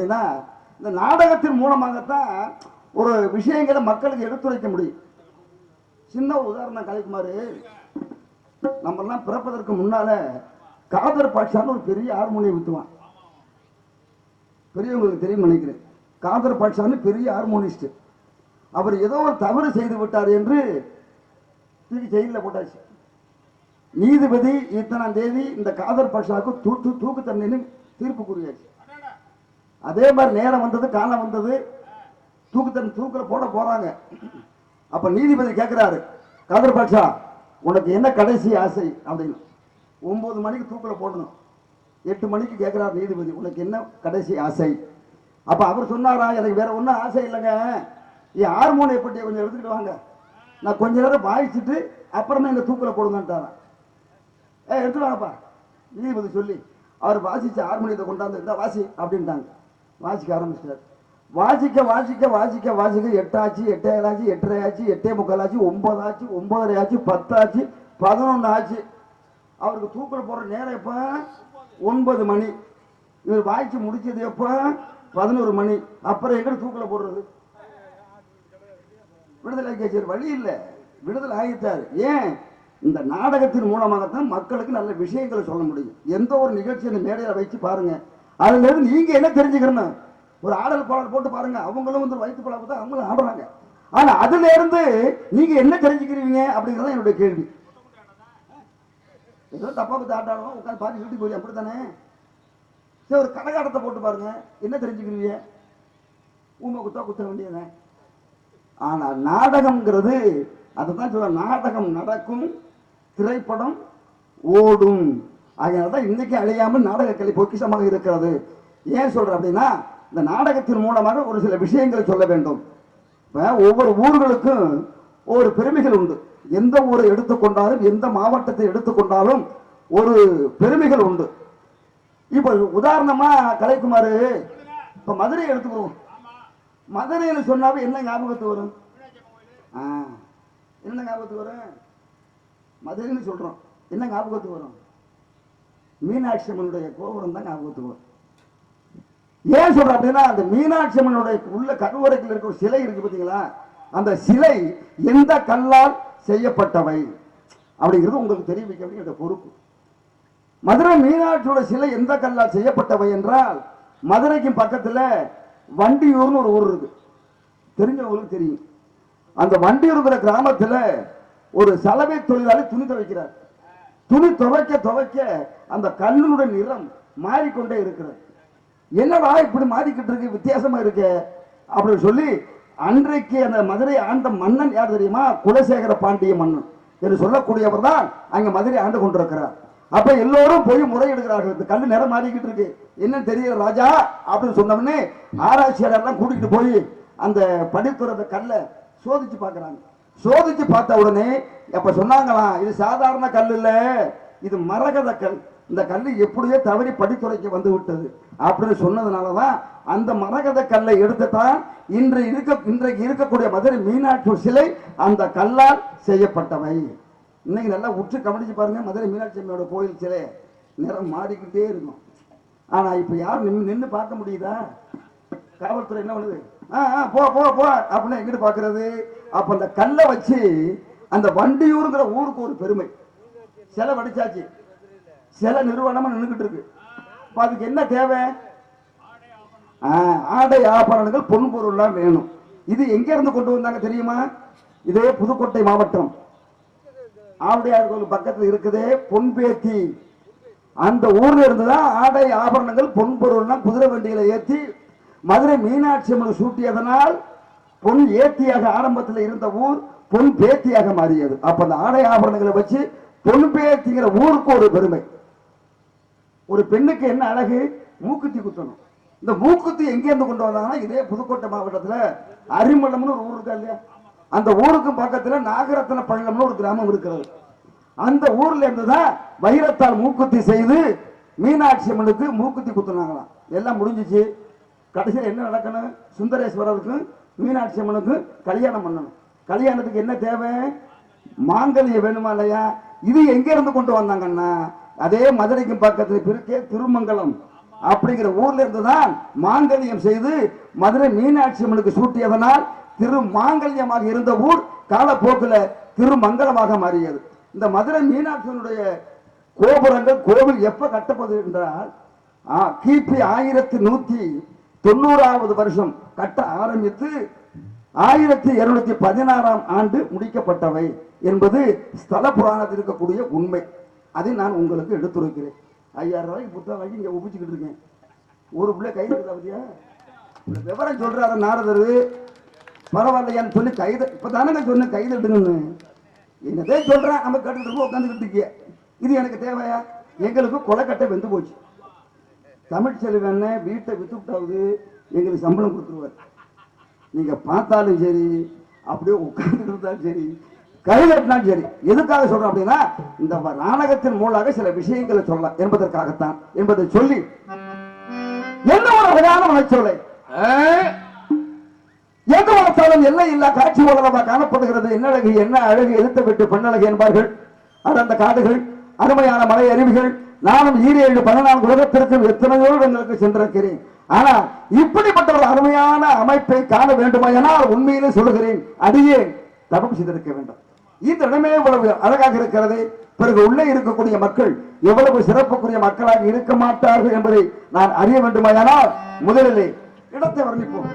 அப்படின்னா இந்த நாடகத்தின் மூலமாகத்தான் ஒரு விஷயங்களை மக்களுக்கு எடுத்துரைக்க முடியும். சின்ன ஒரு உதாரணம் கலைக்குமாறு நம்மெல்லாம் பிறப்பதற்கு முன்னால காதர் பாட்சான்னு ஒரு பெரிய ஹார்மோனியம் வித்துவான் பெரியவங்களுக்கு தெரியும் நினைக்கிறேன். காதர் பாட்சான்னு பெரிய ஹார்மோனிஸ்ட் அவர் ஏதோ ஒரு தவறு செய்து விட்டார் என்று தூக்கி ஜெயிலில் போட்டாச்சு. நீதிபதி இத்தனாம் தேதி இந்த காதர் பாட்சாவுக்கு தூக்கு தூக்கு தண்டனை தீர்ப்பு கூறியாச்சு. அதே மாதிரி நேரம் வந்தது காலம் வந்தது. தூக்கத்தன் தூக்கில் போட போகிறாங்க அப்போ நீதிபதி கேட்குறாரு கதர் பாட்சா உனக்கு என்ன கடைசி ஆசை? அப்படின்னு. ஒம்பது மணிக்கு தூக்கில் போடணும். எட்டு மணிக்கு கேட்குறாரு நீதிபதி உனக்கு என்ன கடைசி ஆசை? அப்போ அவர் சொன்னாரா எனக்கு வேற ஒன்றும் ஆசை இல்லைங்க. என் ஹார்மோனியை பெட்டியை கொஞ்சம் எடுத்துக்கிட்டு வாங்க. நான் கொஞ்ச நேரம் வாய்ச்சிட்டு அப்புறமே இந்த தூக்கில் போடுங்கன்ட்டாரன் ஏ எடுத்துட்டு வாங்கப்பா. நீதிபதி சொல்லி அவர் வாசிச்சு ஹார்மோனியத்தை கொண்டாந்து இருந்தால் வாசி அப்படின்ட்டாங்க. வாசிக்க ஆரம்பிச்சிட்டார். வாசிக்க வாசிக்க வாசிக்க வாசிக்க எட்டாச்சு எட்டேழாச்சு எட்டரை ஆச்சு எட்டே முக்கால் ஆச்சு ஒன்பது ஆச்சு ஒன்பதரை ஆச்சு பத்தாச்சு பதினொன்று ஆச்சு அவருக்கு தூக்கில் போடுற நேரம் எப்போ? ஒன்பது மணி. இவர் வாய்ச்சி முடிச்சது எப்போ? பதினோரு மணி. அப்புறம் எங்கே தூக்கில் போடுறது? விடுதலை கேச்சர் வழி இல்லை. விடுதலை ஆகிட்டார். ஏன்? இந்த நாடகத்தின் மூலமாகத்தான் மக்களுக்கு நல்ல விஷயங்களை சொல்ல முடியும். எந்த ஒரு நிகழ்ச்சியை மேடையில் வச்சு பாருங்கள் அதுல இருந்து நீங்க என்ன தெரிஞ்சுக்கணும் ஒரு ஆடல் பாடல் போட்டு பாருங்க. அவங்களும் வந்து வயிற்று பழப்பு தான் அவங்களும் ஆடுறாங்க. ஆனா அதுல இருந்து நீங்க என்ன தெரிஞ்சுக்கிறீங்க அப்படிங்கிறது என்னுடைய கேள்வி. ஏதோ தப்பா பத்தி ஆட்டாடுவோம் உட்காந்து பார்த்து வீட்டுக்கு போய் அப்படித்தானே? சரி ஒரு கடகாட்டத்தை போட்டு பாருங்க. என்ன தெரிஞ்சுக்கிறீங்க? ஊமை குத்தா குத்த வேண்டியதுதானே? ஆனா நாடகம்ங்கிறது அதுதான் சொல்ல நாடகம் நடக்கும் திரைப்படம் ஓடும். அதனால தான் இன்றைக்கி அழியாமல் நாடகக்கலை பொக்கிஷமாக இருக்கிறது. ஏன் சொல்கிற அப்படின்னா இந்த நாடகத்தின் மூலமாக ஒரு சில விஷயங்களை சொல்ல வேண்டும். இப்போ ஒவ்வொரு ஊர்களுக்கும் ஒரு பெருமைகள் உண்டு. எந்த ஊரை எடுத்துக்கொண்டாலும் எந்த மாவட்டத்தை எடுத்துக்கொண்டாலும் ஒரு பெருமைகள் உண்டு. இப்போ உதாரணமாக கலைக்குமாரு இப்போ மதுரை எடுத்துக்குவோம். மதுரைன்னு சொன்னாவே என்ன ஞாபகத்துக்கு வரும்? ஆ என்ன ஞாபகத்து வரும்? மதுரைன்னு சொல்கிறோம் என்ன ஞாபகத்து வரும்? மீனாட்சி அம்மனுடைய கோபுரம் தான் ஞாபகத்துக்கு வரும். ஏன் சொல்ற அப்படின்னா அந்த மீனாட்சி அம்மனுடைய உள்ள கருவறையில் இருக்கிற ஒரு சிலை இருக்கு பார்த்தீங்களா அந்த சிலை எந்த கல்லால் செய்யப்பட்டவை? அப்படிங்கிறது உங்களுக்கு தெரிவிக்க வேண்டிய பொறுப்பு. மதுரை மீனாட்சியோட சிலை எந்த கல்லால் செய்யப்பட்டவை என்றால் மதுரைக்கும் பக்கத்தில் வண்டியூர்னு ஒரு ஊர் இருக்கு. தெரிஞ்சவங்களுக்கு தெரியும். அந்த வண்டியூருங்கிற கிராமத்தில் ஒரு சலவை தொழிலாளி துணி துவைக்கிறார். துணி துவைக்க துவைக்க அந்த கல்லுடைய நிறம் மாறிக்கொண்டே இருக்கிறது. என்னடா இப்படி மாறிக்கிட்டு இருக்கு வித்தியாசமா இருக்கு? அப்படின்னு சொல்லி அன்றைக்கு அந்த மதுரை ஆண்ட மன்னன் யார் தெரியுமா? குலசேகர பாண்டிய மன்னன் என்று சொல்லக்கூடியவர் தான் அங்க மதுரை ஆண்டு கொண்டிருக்கிறார். அப்ப எல்லோரும் போய் முறையிடுகிறார்கள். இந்த கல் நிறம் மாறிக்கிட்டு இருக்கு. என்ன தெரியல ராஜா அப்படின்னு சொன்னோம்னே ஆராய்ச்சியாளர்லாம் கூட்டிகிட்டு போய் அந்த படித்துற அந்த கல்லை சோதிச்சு பார்க்குறாங்க. சோதிச்சு பார்த்த உடனே அப்ப சொன்னாங்களாம் இது சாதாரண கல் இல்ல இது மரகத கல். இந்த கல் எப்படியோ தவறி படித்துறைக்கு வந்து விட்டது. அப்படின்னு சொன்னதுனாலதான் அந்த மரகத கல்லை எடுத்து தான் இன்று இருக்க இன்றைக்கு இருக்கக்கூடிய மதுரை மீனாட்சி சிலை அந்த கல்லால் செய்யப்பட்டவை. இன்னைக்கு நல்லா உற்று கவனிச்சு பாருங்க மதுரை மீனாட்சி அம்மையோட கோயில் சிலை. நிறம் மாறிக்கிட்டே இருக்கும். ஆனா இப்ப யாரும் நின்று நின்று பார்க்க முடியுதா? காவல்துறை என்ன பண்ணுது? ஆ ஆ, போ போ போ அப்படின்னு எங்கிட்டு பாக்குறது? அப்ப அந்த கல்லை வச்சு அந்த வண்டியூருங்கிற ஊருக்கு ஒரு பெருமை. சிலை வடிச்சாச்சு சில நிறுவனமா நின்றுகிட்டு இருக்கு. இப்ப அதுக்கு என்ன தேவை? ஆடை ஆபரணங்கள் பொன் பொருள்லாம் வேணும். இது எங்க இருந்து கொண்டு வந்தாங்க தெரியுமா? இதே புதுக்கோட்டை மாவட்டம். ஆவுடையார் கோவில் பக்கத்தில் இருக்குதே பொன்பேத்தி. அந்த ஊர்ல இருந்து தான் ஆடை ஆபரணங்கள் பொன் பொருள்லாம் குதிரை வண்டிகளை ஏற்றி மதுரை மீனாட்சி அம்மன் சூட்டியதனால் பொன் ஏத்தியாக ஆரம்பத்தில் இருந்த ஊர் பொன் பேத்தியாக மாறியது. அப்ப அந்த ஆடை ஆபரணங்களை வச்சு பொன் பேத்திங்கிற ஊருக்கு ஒரு பெருமை. ஒரு பெண்ணுக்கு என்ன அழகு? மூக்குத்தி குத்தணும். இந்த மூக்குத்தி எங்கேருந்து கொண்டு வந்தாங்கன்னா இதே புதுக்கோட்டை மாவட்டத்தில் அரிமளம்னு ஒரு ஊர் இருக்கா இல்லையா? அந்த ஊருக்கும் பக்கத்தில் நாகரத்ன பள்ளம்னு ஒரு கிராமம் இருக்கிறது. அந்த ஊர்ல இருந்து தான் வைரத்தால் மூக்குத்தி செய்து மீனாட்சி அம்மனுக்கு மூக்குத்தி குத்துனாங்களாம். எல்லாம் முடிஞ்சிச்சு. கடைசியில் என்ன நடக்கணும்? சுந்தரேஸ்வரருக்கும் மீனாட்சி அம்மனுக்கு கல்யாணம் பண்ணணும். கல்யாணத்துக்கு என்ன தேவை? மாங்கல்யம் வேணுமா இல்லையா? இது எங்க இருந்து கொண்டு வந்தாங்கன்னா அதே மதுரைக்கு பக்கத்துல பிரிக்கே திருமங்கலம் அப்படிங்கிற ஊர்ல இருந்து தான் மாங்கல்யம் செய்து மதுரை மீனாட்சி அம்மனுக்கு சூட்டியதனால் திரு மாங்கல்யமாக இருந்த ஊர் காலப்போக்கில் திருமங்கலமாக மாறியது. இந்த மதுரை மீனாட்சியனுடைய கோபுரங்கள் கோவில் எப்ப கட்டப்படுது என்றால் கிபி ஆயிரத்தி நூத்தி தொண்ணூறாவது வருஷம் கட்ட ஆரம்பித்து ஆயிரத்தி இருநூத்தி பதினாறாம் ஆண்டு முடிக்கப்பட்டவை என்பது ஸ்தல புராணத்தில் இருக்கக்கூடிய உண்மை. அதை நான் உங்களுக்கு எடுத்துரைக்கிறேன். ஐயாயிரம் ரூபாய்க்கு புத்தகம் வாங்கி இங்கே ஒப்பிச்சுக்கிட்டு இருக்கேன். ஒரு பிள்ளை கை இருக்குதா பத்தியா? இந்த விவரம் சொல்றாரு நாரதர். பரவாயில்லையான்னு சொல்லி கைது இப்போ தானே சொன்னேன் கைது எடுங்கன்னு என்னதே சொல்றேன் நம்ம கேட்டுக்கிட்டு இருக்கோம் உட்காந்துக்கிட்டு இருக்கிய. இது எனக்கு தேவையா? எங்களுக்கு கொலைக்கட்டை வெந்து போச்சு. தமிழ் செல்வன்னு வீட்டை வித்துவிட்டாவது எங்களுக்கு சம்பளம் கொடுத்துருவார். நீங்க பார்த்தாலும் சரி அப்படியே உட்கார்ந்து இருந்தாலும் சரி கைதட்டினாலும் சரி எதுக்காக சொல்றோம் அப்படின்னா இந்த நாடகத்தின் மூலமாக சில விஷயங்களை சொல்லலாம் என்பதற்காகத்தான் என்பதை சொல்லி. என்ன ஒரு அழகான மனச்சோலை? எங்கு பார்த்தாலும் எல்லை இல்லா காட்சி உலகமாக காணப்படுகிறது. என்ன அழகு என்ன அழகு எதிர்த்து விட்டு பெண்ணழகு என்பார்கள். அடர்ந்த காடுகள் அருமையான மலை அருவிகள் நானும் ஈரேழு பதினான்கு உலகத்திற்கு எத்தனையோ இடங்களுக்கு சென்றிருக்கிறேன். ஆனா இப்படிப்பட்ட ஒரு அருமையான அமைப்பை காண வேண்டுமானால் உண்மையிலே சொல்லுகிறேன். அடியே தபம் செய்திருக்க வேண்டும். இந்த இடமே இவ்வளவு அழகாக இருக்கிறது. பிறகு உள்ளே இருக்கக்கூடிய மக்கள் எவ்வளவு சிறப்புக்குரிய மக்களாக இருக்க மாட்டார்கள் என்பதை நான் அறிய வேண்டுமாயானால் முதலிலே இடத்தை வர்ணிப்போம்.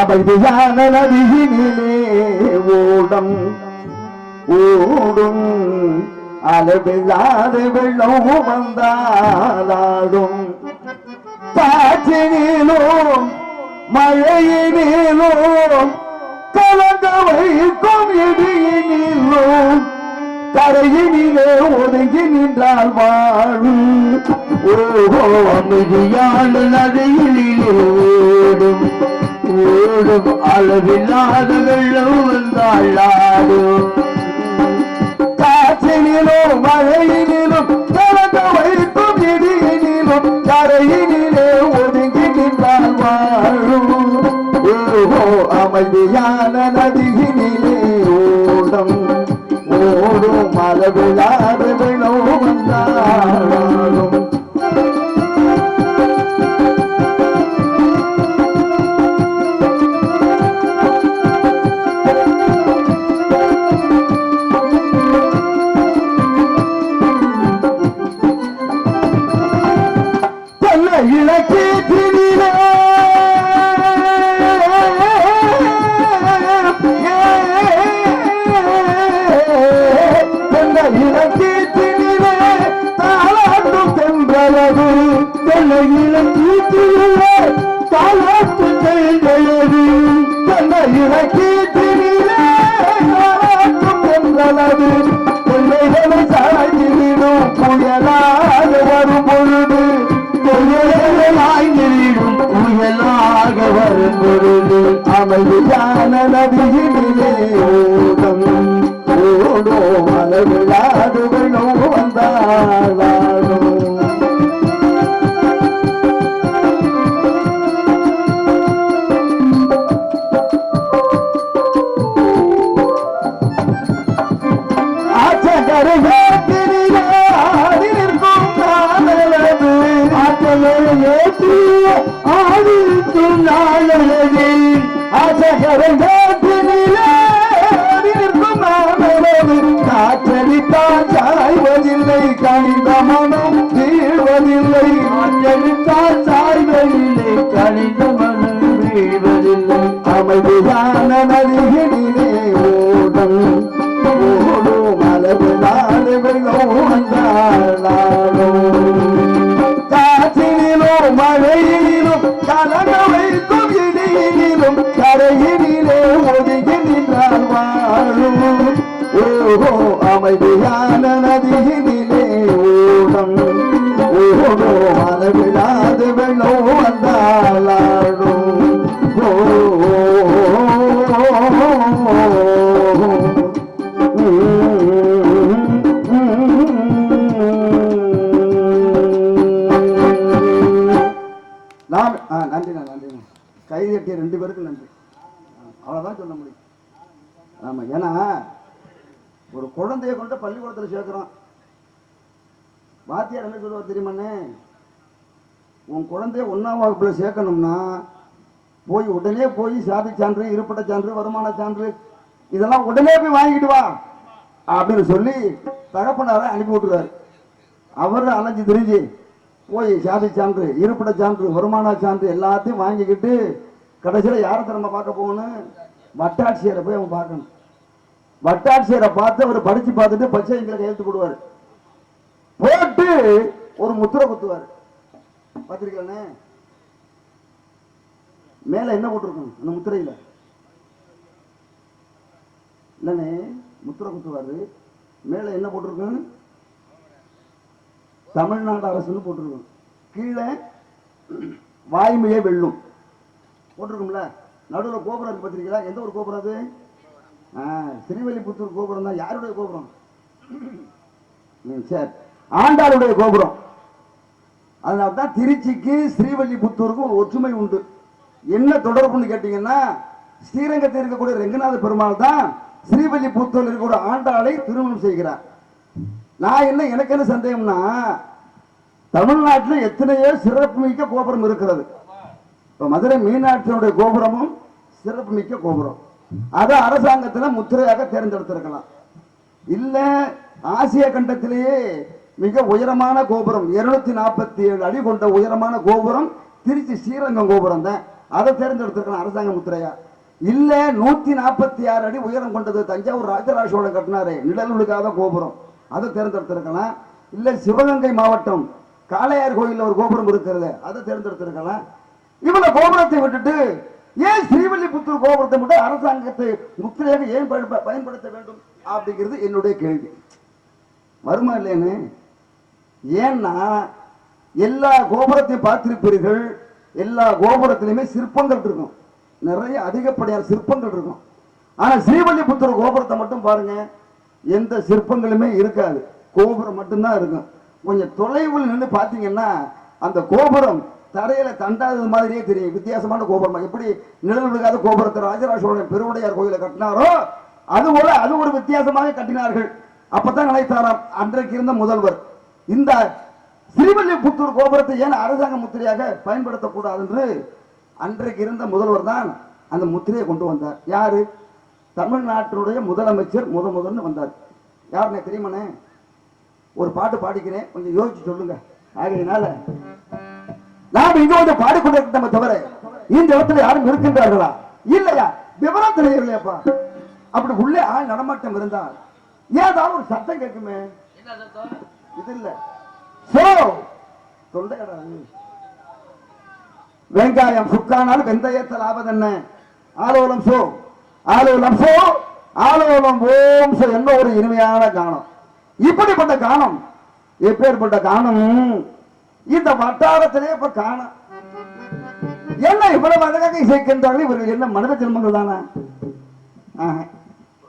அமைதியான நதியினிலே ஓடம் ஓடும் அளவில்லாத வெள்ளம் வந்தாலும் காற்றினிலும் மழையினிலும் கலந்த வைக்கும் இடியினிலும் கரையினிலே ஒதுங்கி நின்றால் வாழும். ஓஹோ அமைதியான நதியினிலே ஓடும். ஓடும். அளவில்லாத வெள்ளம் வந்தால் ஆடும். காற்றினிலும் மழையினிலும் கலந்த வைக்கும் இடியினிலும் கரையினிலே ஒதுங்கி நின்றால் வாழும் ஓஹோ அமைதியான நதியினிலே ஓடும். ஓடும் அளவில்லாத 人在 கட்டிய நன்றி அவ்வளோதான் சொல்ல முடியும். ஆமாம் ஏன்னா ஒரு குழந்தைய கொண்டு பள்ளிக்கூடத்தில் சேர்க்குறோம். வாத்தியார் என்ன சொல்லுவார் தெரியுமாண்ணே? உன் குழந்தைய ஒன்றாம் வகுப்புல சேர்க்கணும்னா போய் உடனே போய் சாதி சான்று இருப்பிட சான்று வருமான சான்று இதெல்லாம் உடனே போய் வாங்கிட்டு வா அப்படின்னு சொல்லி தகப்பனாரை அனுப்பி விட்டுருவார். அவர் அலைஞ்சு திரிஞ்சு போய் சாதி சான்று இருப்பிட சான்று வருமான சான்று எல்லாத்தையும் வாங்கிக்கிட்டு கடைசியில் யாரை திறமை பார்க்க போகணும்? வட்டாட்சியரை போய் அவன் பார்க்கணும். வட்டாட்சியரை பார்த்து அவர் படிச்சு பார்த்துட்டு பச்சை எங்களை கையெழுத்து போடுவார். போட்டு ஒரு முத்திரை குத்துவார். பார்த்துருக்கலானே மேல என்ன போட்டிருக்கணும்? அந்த முத்திரையில். இல்லைண்ணே முத்திரை குத்துவாரு. மேல என்ன போட்டிருக்கோம் தமிழ்நாடு அரசுன்னு போட்டிருக்கோம் கீழே வாய்மையே வெல்லும். போட்டிருக்கும்ல? நடுவில் கோபுரம் இருக்கு பார்த்துருக்கீங்களா? எந்த ஒரு கோபுரம் அது? திருவெல்லிபுத்தூர் ஸ்ரீவல்லிபுத்தூர் கோபுரம் தான். யாருடைய கோபுரம்? ம், சரி. ஆண்டாளுடைய கோபுரம். அதனால தான் திருச்சிக்கு ஸ்ரீவல்லிபுத்தூருக்கும் ஒரு ஒற்றுமை உண்டு. என்ன தொடர்புன்னு கேட்டீங்கன்னா ஸ்ரீரங்கத்தில் இருக்கக்கூடிய ரெங்கநாத பெருமாள் தான் ஸ்ரீவல்லிபுத்தூரில் இருக்கக்கூடிய ஆண்டாளை திருமணம் செய்கிறார். நான் என்ன எனக்கு என்ன சந்தேகம்னா தமிழ்நாட்டில் எத்தனையோ சிறப்புமிக்க கோபுரம் இருக்கிறது. இப்போ மதுரை மீனாட்சியினுடைய கோபுரமும் சிறப்புமிக்க கோபுரம். அதை அரசாங்கத்தில் முத்திரையாக தேர்ந்தெடுத்திருக்கலாம். இல்லை ஆசிய கண்டத்திலேயே மிக உயரமான கோபுரம் 247 நாற்பத்தி ஏழு அடி கொண்ட உயரமான கோபுரம் திருச்சி ஸ்ரீரங்கம் கோபுரம் தான். அதை தேர்ந்தெடுத்திருக்கலாம் அரசாங்க முத்திரையா. இல்லை நூற்றி நாற்பத்தி ஆறு அடி உயரம் கொண்டது தஞ்சாவூர் ராஜராஜ கட்டினாரு நிழல் விழுக்காத கோபுரம். அதை தேர்ந்தெடுத்திருக்கலாம். இல்லை சிவகங்கை மாவட்டம் காளையார் கோயிலில் ஒரு கோபுரம் இருக்கிறது அதை தேர்ந்தெடுத்திருக்கலாம். இவ்வளவு கோபுரத்தை விட்டுட்டு ஏன் ஸ்ரீவல்லிபுத்தூர் கோபுரத்தை மட்டும் அரசாங்கத்தை முத்திரையாக ஏன் பயன்ப- பயன்படுத்த வேண்டும் அப்படிங்கிறது என்னுடைய கேள்வி. வருமா இல்லைன்னு ஏன்னா எல்லா கோபுரத்தையும் பார்த்திருப்பீர்கள் எல்லா கோபுரத்திலுமே சிற்பங்கள் இருக்கும். நிறைய அதிகப்படியான சிற்பங்கள் இருக்கும். ஆனா ஸ்ரீவல்லிபுத்தூர் கோபுரத்தை மட்டும் பாருங்க எந்த சிற்பங்களுமே இருக்காது. கோபுரம் மட்டும்தான் இருக்கும். கொஞ்சம் தொலைவில் நின்று பார்த்தீங்கன்னா அந்த கோபுரம் தரையில தண்டாதது மாதிரியே தெரியும். வித்தியாசமான கோபுரம். எப்படி நிழல் விழுகாத கோபுரத்தை ராஜராஜ பெருவுடையார் கோயிலை கட்டினாரோ அது போல அது ஒரு வித்தியாசமாக கட்டினார்கள். அப்பதான் நினைத்தாராம் அன்றைக்கு இருந்த முதல்வர் இந்த ஸ்ரீவல்லிபுத்தூர் கோபுரத்தை ஏன் அரசாங்க முத்திரையாக பயன்படுத்தக்கூடாது என்று அன்றைக்கு இருந்த முதல்வர் தான் அந்த முத்திரையை கொண்டு வந்தார். யாரு? தமிழ்நாட்டினுடைய முதலமைச்சர் முத முதல்னு வந்தார். யாருண்ணே தெரியுமானே ஒரு பாட்டு பாடிக்கிறேன் கொஞ்சம் யோசிச்சு சொல்லுங்க. ஆகையினால நாம் இங்க வந்து பாடிக்கொண்டிருக்கோமே தவிர இந்த இடத்துல யாரும் இருக்கின்றார்களா? இல்லையா? விவரம் தெரியலையாப்பா அப்படி உள்ளே ஆள் நடமாட்டம் இருந்தால் ஏதாவது ஒரு சத்தம் கேட்குமே? இது இல்ல. சோ தொண்டை வெங்காயம் சுக்கானால் வெந்தயத்தில் என்ன ஆலோலம் சோ. ஆலோலம் சோ. ஆலோலம் ஓம் சோ. என்ன ஒரு இனிமையான கானம். இப்படிப்பட்ட கானம் எப்பேற்பட்ட கானம்? இந்த வட்டாரத்திலே இப்ப காணும் என்ன இவ்வளவு அழகாக இசைக்கின்றார்கள்? இவர்கள் என்ன மனித ஜென்மங்கள் தானே.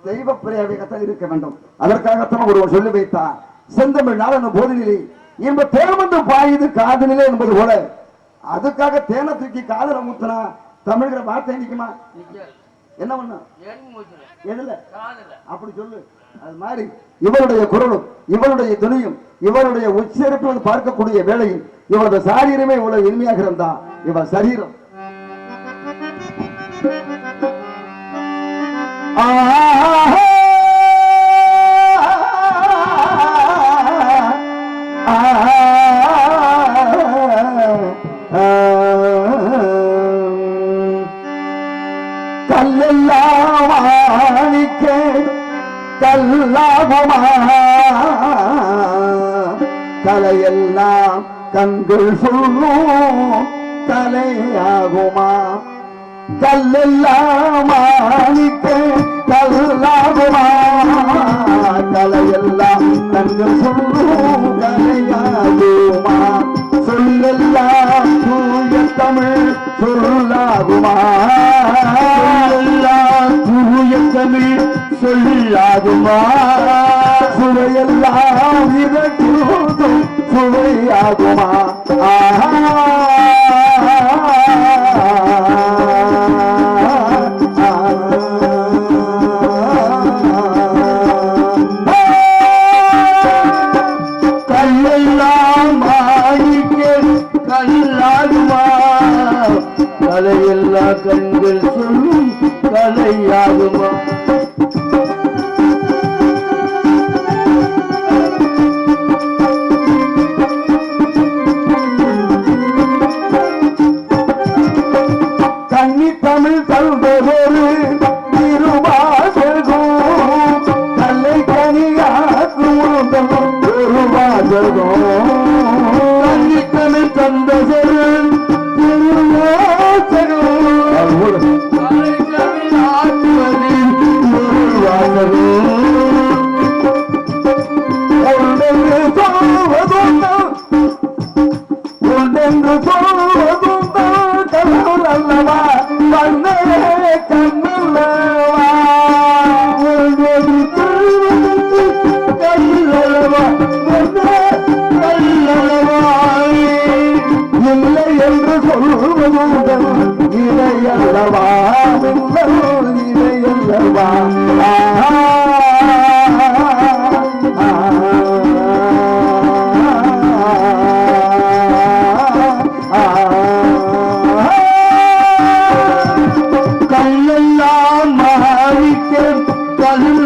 தெய்வ பிரியாவிகத்தான் இருக்க வேண்டும். அதற்காகத்தான் ஒருவர் சொல்லி வைத்தார். செந்தமிழ் நாளன போதினிலே என்ப தேர்மந்து பாயுது காதலிலே என்பது போல. அதுக்காக தேனை தூக்கி காதல ஊத்துனா தமிழ்கிற வார்த்தை நிக்குமா என்ன பண்ண எதுல? அப்படி சொல்லு. அது மாதிரி இவருடைய குரலும் இவருடைய துணியும் இவருடைய உச்சரிப்பு பார்க்கக்கூடிய வேளையில் இவரது சாரீரமே இவ்வளவு இனிமையாக இருந்தா இவர் சரீரம். ஆஹா! கண்கள் சொல்லும் தலையாகுமா? கல்லெல்லாம் ஆணிக்க கல்லாகுமா? தலையெல்லாம் கண்கள் சொல்லும் தலையாகுமா? சொல்லெல்லாம் தூய தமிழ் சொல்லாகுமா? சொல்லெல்லாம் தூய தமிழ் சொல்லாகுமா சுவையெல்லாம் இதற்கும் சுவையாகுமா கல்லெல்லாம் கலை கவி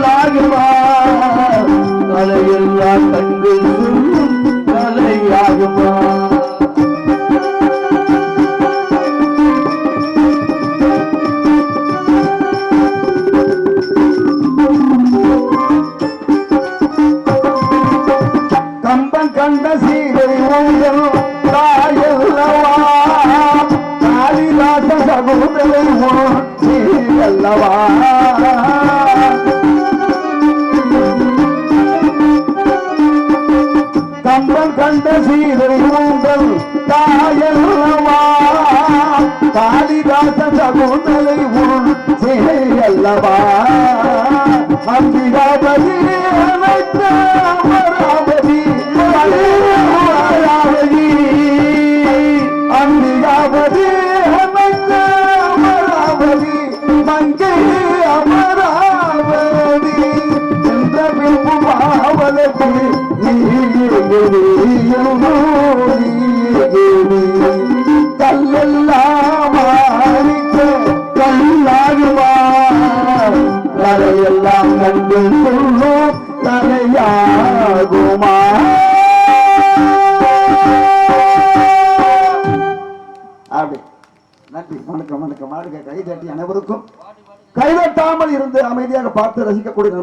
கல்லாகுமா கலையெல்லா கண்கள்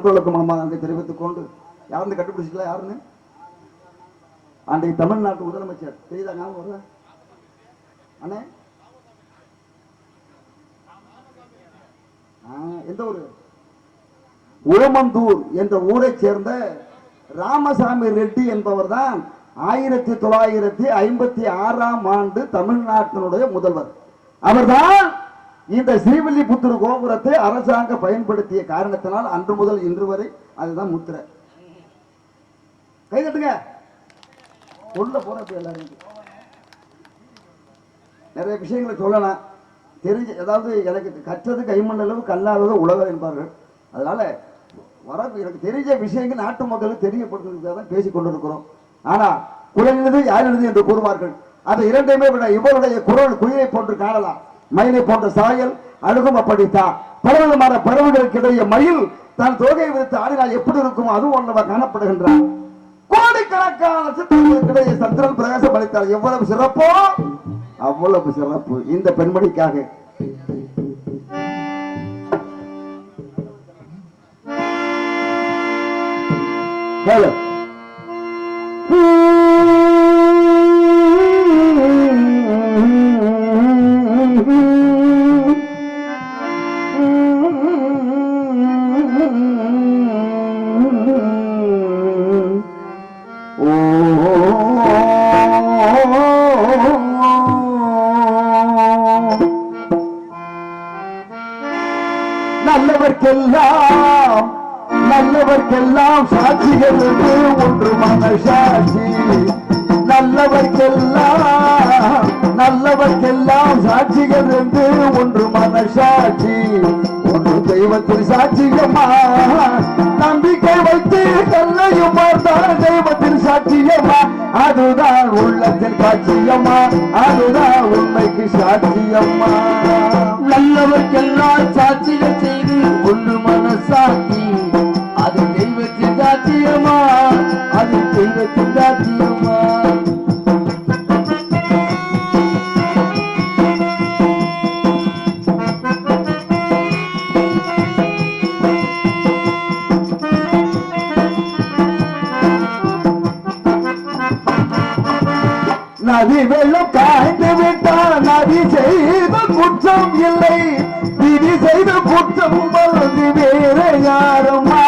ரசிக்கக்கூடிய மனமாக அம்மா தெரிவித்துக் கொண்டு யாருன்னு கண்டுபிடிச்சிக்கல யாருன்னு? அன்றைக்கு தமிழ்நாட்டு முதலமைச்சர். தெரியுதா ஞாபகம் வருதா? அண்ணே? எந்த ஊரு? உளமந்தூர் என்ற ஊரை சேர்ந்த ராமசாமி ரெட்டி என்பவர் தான் ஆயிரத்தி தொள்ளாயிரத்தி ஐம்பத்தி ஆறாம் ஆண்டு தமிழ்நாட்டினுடைய முதல்வர். அவர்தான் இந்த ஸ்ரீவில்லிபுத்தூர் கோபுரத்தை அரசாங்கம் பயன்படுத்திய காரணத்தினால் அன்று முதல் இன்று வரை அதுதான் முத்திரை. கை தட்டுங்க. போறப்ப எல்லாரும். நிறைய விஷயங்களை சொல்லலாம். தெரிஞ்ச அதாவது எனக்கு கற்றது கைமண்ணளவு கல்லாதது உலகம் என்பார்கள். அதனால வர எனக்கு தெரிஞ்ச விஷயங்கள் நாட்டு மக்களுக்கு தெரியப்படுத்துறதுக்காக தான் பேசிக் கொண்டிருக்கிறோம். ஆனா குரல் எழுது யார் எழுது என்று கூறுவார்கள். அந்த இரண்டையுமே விட இவருடைய குரல் குயிலை போன்று காணலாம். மயிலை போன்ற சாயல் அழுகும் அப்படித்தான் பலவிதமான பறவைகளுக்கிடையே மயில் தன் தோகையை விடுத்து ஆடினால் எப்படி இருக்கும்? அதுவும் ஒன்றவர் காணப்படுகின்றார். கோடிக்கணக்கான நட்சத்திரங்களுக்கிடையே சந்திரன் பிரகாசம் அளித்தார் எவ்வளவு சிறப்போ? அவ்வளவு சிறப்பு. இந்த பெண்மணிக்காக. Hello. எழுது ஒன்று மனசாட்சி? நல்லவர்க்கெல்லாம் நல்லவர்க்கெல்லாம் சாட்சிகள் என்று ஒன்று மனசாட்சி. ஒன்று தெய்வத்தில் சாட்சியமா நம்பிக்கை வைத்து கல்லையும் பார்த்தால் தெய்வத்தில் சாட்சியமா அதுதான் உள்ளத்தில் காட்சியம்மா. அதுதான் உண்மைக்கு சாட்சியம்மா. நல்லவர்க்கெல்லாம் சாட்சிகள் செய்து ஒன்று மனசாட்சி. நதி வெள்ளம் காய்ந்து விட்டால் நதி செய்த குற்றம் இல்லை. விதி செய்த குற்றம் மறந்து வேற யாருமா?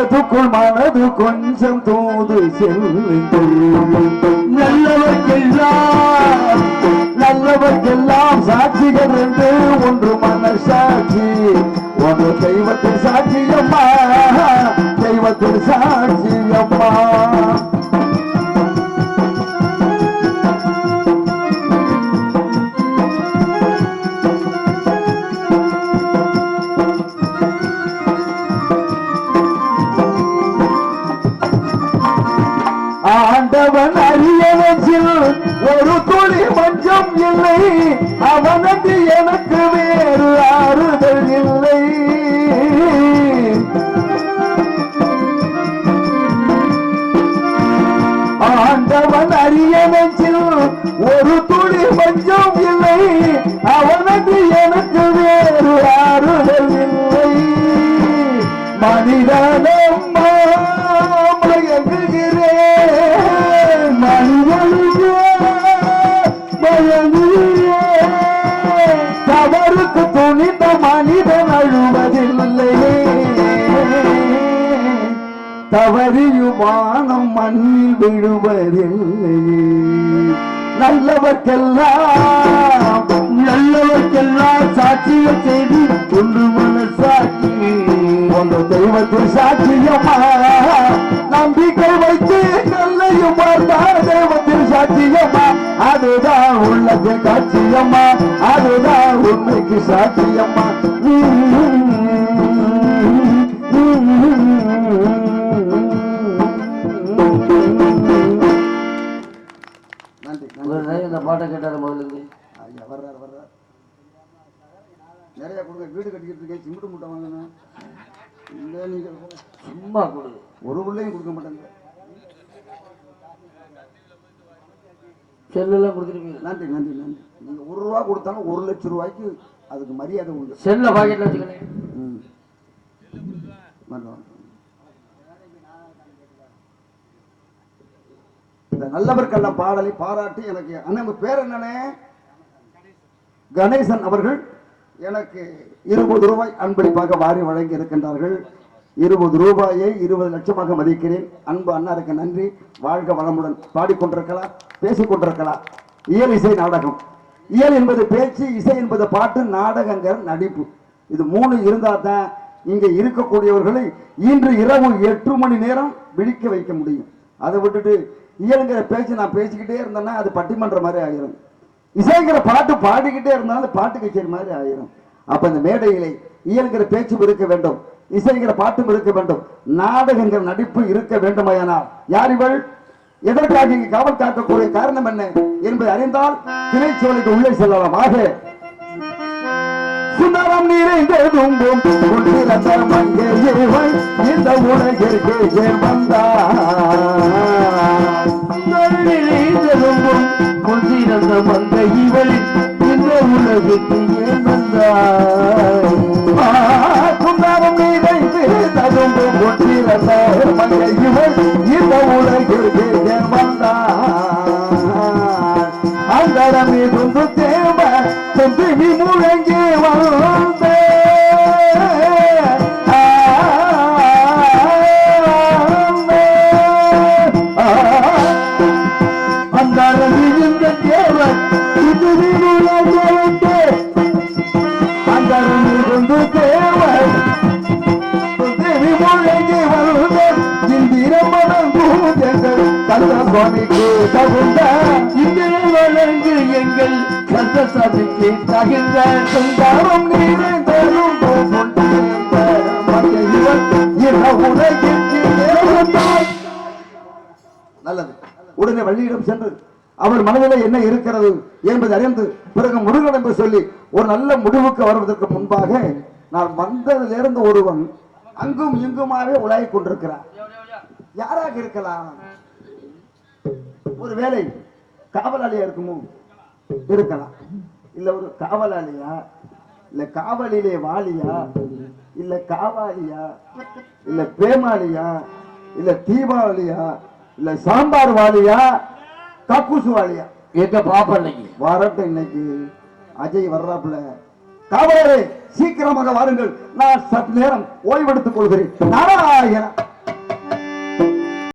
மனதுக்குள் மனது கொஞ்சம் தூது செல்லும் நல்லவர்க்கெல்லாம் நல்லவர்க்கெல்லாம் விழுவதில்லை நல்லவர்க்கெல்லாம் நல்லவர்க்கெல்லாம் சாட்சிகள் செய்து ஒன்று மனசாட்சி. ஒன்று தெய்வத்தை சாட்சியமா நம்பிக்கை வைத்து நல்லையும் பார்த்தா தெய்வத்தின் சாட்சியம்மா. அதுதான் உள்ளத்தில் காட்சியம்மா அதுதான் உண்மைக்கு சாட்சியம்மா. நிறைய கொடுங்க. வீடு கட்டிக்கிட்டு இருக்கேன் சிமெண்ட் மூட்டை வாங்கினேன் இல்லை நீங்கள் சும்மா கொடு. ஒரு பிள்ளையும் கொடுக்க மாட்டேங்க. செல்லெல்லாம் கொடுத்துருப்பீங்க. நன்றி நன்றி நன்றி. நீங்க ஒரு ரூபா கொடுத்தாலும் ஒரு லட்சம் ரூபாய்க்கு அதுக்கு மரியாதை உண்டு. செல்ல ம். வாங்க, வாங்க. இந்த நல்லவர்க்கெல்லாம் பாடலை பாராட்டி எனக்கு அண்ணன் பேர் என்னண்ணே? கணேசன் அவர்கள். எனக்கு இருபது ரூபாய் அன்பளிப்பாக வாரி வழங்கி இருக்கின்றார்கள். இருபது ரூபாயை இருபது லட்சமாக மதிக்கிறேன். அன்பு அண்ணாருக்கு நன்றி. வாழ்க வளமுடன் பாடிக்கொண்டிருக்கலாம் பேசிக்கொண்டிருக்கலாம். இயல் இசை நாடகம். இயல் என்பது பேச்சு இசை என்பது பாட்டு நாடகங்கிற நடிப்பு. இது மூணு இருந்தால் தான் இங்கே இருக்கக்கூடியவர்களை இன்று இரவு எட்டு மணி நேரம் விழிக்க வைக்க முடியும். அதை விட்டுட்டு இயலுங்கிற பேச்சு நான் பேசிக்கிட்டே இருந்தேன்னா அது பட்டிமன்ற மாதிரி ஆகிரும் இசைங்கிற பாட்டு பாடிக்கிட்டே இருந்தாலும் அது பாட்டு கச்சேரி மாதிரி ஆயிரும். அப்ப இந்த மேடையிலே இயல்கிற பேச்சும் இருக்க வேண்டும். இசைங்கிற பாட்டும் இருக்க வேண்டும். நாடகங்கிற நடிப்பு இருக்க வேண்டுமாயானால் யார் இவள்? எதற்காக இங்கு காவல் காக்கக்கூடிய காரணம் என்ன என்பதை அறிந்தால் திரைச்சோலைக்கு உள்ளே செல்லலாம். ஆக சுந்தரம் நிறைந்ததும் கொண்டிருந்த மங்கையவள் இந்த உலகிற்கு ஏன் வந்தார்? நிறைந்ததும்பும் கொண்டிருந்த மந்த இவள் இந்த உலகிற்கு ஏன் வந்தாய் தகுந்த நீரே நல்லது. உடனே வள்ளியிடம் சென்று அவர் மனதில் என்ன இருக்கிறது? என்பதை அறிந்து பிறகு முருகன் என்று சொல்லி ஒரு நல்ல முடிவுக்கு வருவதற்கு முன்பாக நான் வந்ததிலிருந்து ஒருவன் அங்கும் இங்குமாவே உலாவிக் கொண்டிருக்கிறார் யாராக இருக்கலாம்? ஒருவேளை காவலாளியா இருக்குமோ? இருக்கலாம். இல்ல ஒரு காவலாளியா? இல்ல காவலிலே வாலியா? இல்ல காவாலியா? இல்ல பேமாலியா? இல்ல தீபாவளியா? இல்ல சாம்பார் வாலியா? கக்கூசு வாலியா? எங்க பாப்பா இன்னைக்கு? வரட்டும் இன்னைக்கு. அஜய் வர்றாப்புல. காவலரே சீக்கிரமாக வாருங்கள். நான் சற்று நேரம் ஓய்வெடுத்துக் கொள்கிறேன். நாராயண.